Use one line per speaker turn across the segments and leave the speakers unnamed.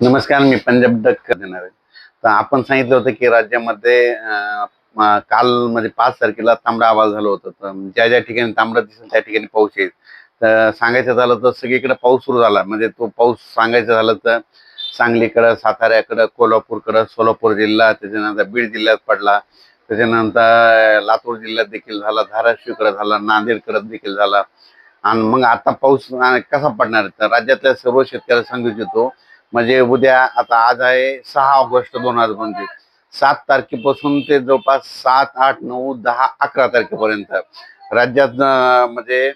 नमस्कार मी पंजाब डक देणार आहे. तर आपण सांगितलं होतं की राज्यामध्ये काल म्हणजे पाच तारखेला तांबडा आवाज झाला होता. तर ज्या ज्या ठिकाणी तांबडा दिसेल त्या ठिकाणी पाऊस येईल. तर सांगायचं झालं तर सगळीकडे पाऊस सुरू झाला. म्हणजे तो पाऊस सांगायचं झालं तर सांगलीकडं साताऱ्याकडं कोल्हापूरकडं सोलापूर जिल्हा त्याच्यानंतर बीड जिल्ह्यात पडला. त्याच्यानंतर लातूर जिल्ह्यात देखील झाला धाराशिवकडे झाला नांदेडकडे देखील झाला. आणि मग आता पाऊस कसा पडणार? आहे? तर राज्यातल्या सर्व शेतकऱ्याला सांगू इच्छितो म्हणजे उद्या आता आज आहे सहा ऑगस्ट दोन हजार पंचवीस. सात तारखेपासून ते जवळपास सात आठ नऊ दहा अकरा तारखेपर्यंत. राज्यात म्हणजे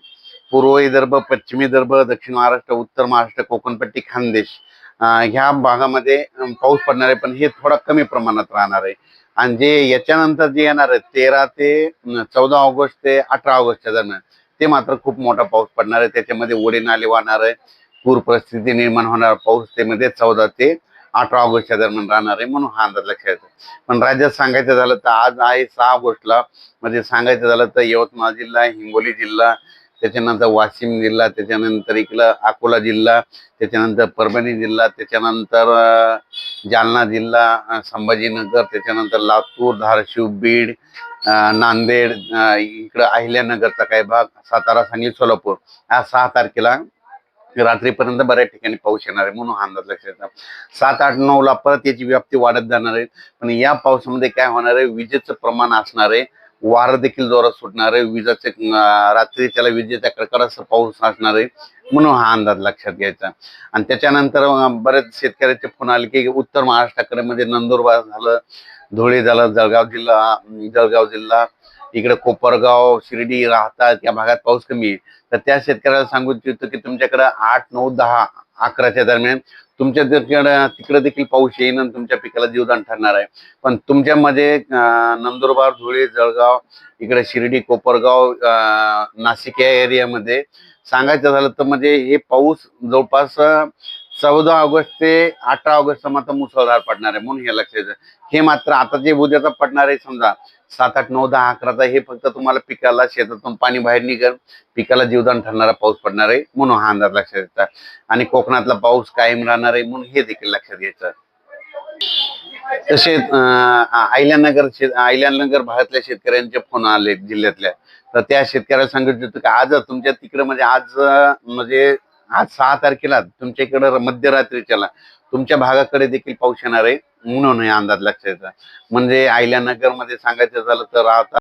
पूर्व विदर्भ पश्चिम विदर्भ दक्षिण महाराष्ट्र उत्तर महाराष्ट्र कोकणपट्टी खानदेश ह्या भागामध्ये पाऊस पडणार आहे पण हे थोडा कमी प्रमाणात राहणार आहे. आणि जे याच्यानंतर जे येणार आहे तेरा ते चौदा ऑगस्ट ते अठरा ऑगस्टच्या दरम्यान ते मात्र खूप मोठा पाऊस पडणार आहे. त्याच्यामध्ये ओढे नाले वाहणार आहे. पूर परिस्थिती निर्माण होणार. पाऊस ते मध्ये चौदा ते अठरा ऑगस्टच्या दरम्यान राहणार आहे म्हणून हा अंदाज लक्षात येतो. पण राज्यात सांगायचं झालं तर आज आहे सहा ऑगस्टला म्हणजे सांगायचं झालं तर यवतमाळ जिल्हा हिंगोली जिल्हा त्याच्यानंतर वाशिम जिल्हा त्याच्यानंतर इकडं अकोला जिल्हा त्याच्यानंतर परभणी जिल्हा त्याच्यानंतर जालना जिल्हा संभाजीनगर त्याच्यानंतर लातूर धाराशिव बीड नांदेड इकडं अहिल्यानगरचा काही भाग सातारा सांगली सोलापूर. हा सहा तारखेला रात्रीपर्यंत बऱ्याच ठिकाणी पाऊस येणार आहे म्हणून हा अंदाज लक्षात सात आठ नऊ ला परत याची व्याप्ती वाढत जाणार आहे. पण या पावसामध्ये काय होणार आहे? विजेचं प्रमाण असणार आहे. वारं देखील जोरात सुटणार आहे. विजाचे रात्री त्याला विजेचा कडकडाचा पाऊस असणार आहे म्हणून हा अंदाज लक्षात घ्यायचा. आणि त्याच्यानंतर बरेच शेतकऱ्याचे फोन आले की उत्तर महाराष्ट्राकडे म्हणजे नंदुरबार झालं धुळे झालं जळगाव जिल्हा जळगाव जिल्हा इकडे कोपरगाव शिर्डी राहतात या भागात पाऊस कमी आहे. तर त्या शेतकऱ्याला सांगू इच्छितो की तुमच्याकडे आठ नऊ दहा अकराच्या दरम्यान तुमच्या तिकडं तिकडे देखील पाऊस येईन आणि तुमच्या पिकाला जीवदान ठरणार आहे. पण तुमच्यामध्ये नंदुरबार धुळे जळगाव इकडे शिर्डी कोपरगाव नाशिक या एरियामध्ये सांगायचं झालं तर म्हणजे हे पाऊस जवळपास चौदा ऑगस्ट ते अठरा ऑगस्ट मात्र मुसळधार पडणार आहे म्हणून हे लक्षात हे मात्र आता जे उद्याचा पडणार आहे समजा सात आठ नऊ दहा अकराचा हे फक्त तुम्हाला पिकाला शेतातून पाणी बाहेर निघेल. पिकाला जीवदान ठरणारा पाऊस पडणार आहे म्हणून हा अंदाज लक्षात येतात आणि कोकणातला पाऊस कायम राहणार आहे म्हणून हे देखील लक्षात घ्यायचं तसेच अहिल्यानगर शे- अहिल्यानगर भागातल्या शेतकऱ्यांचे फोन आले जिल्ह्यातल्या. तर त्या शेतकऱ्याला सांगितलं होतं की आज तुमच्या तिकडे म्हणजे आज म्हणजे आज सहा तारखेला तुमच्या इकडे मध्यरात्रीच्याला तुमच्या भागाकडे देखील पाऊस येणार आहे म्हणून हे अंदाज लक्षात येतात म्हणजे अहिल्यानगरमध्ये सांगायचं झालं तर आता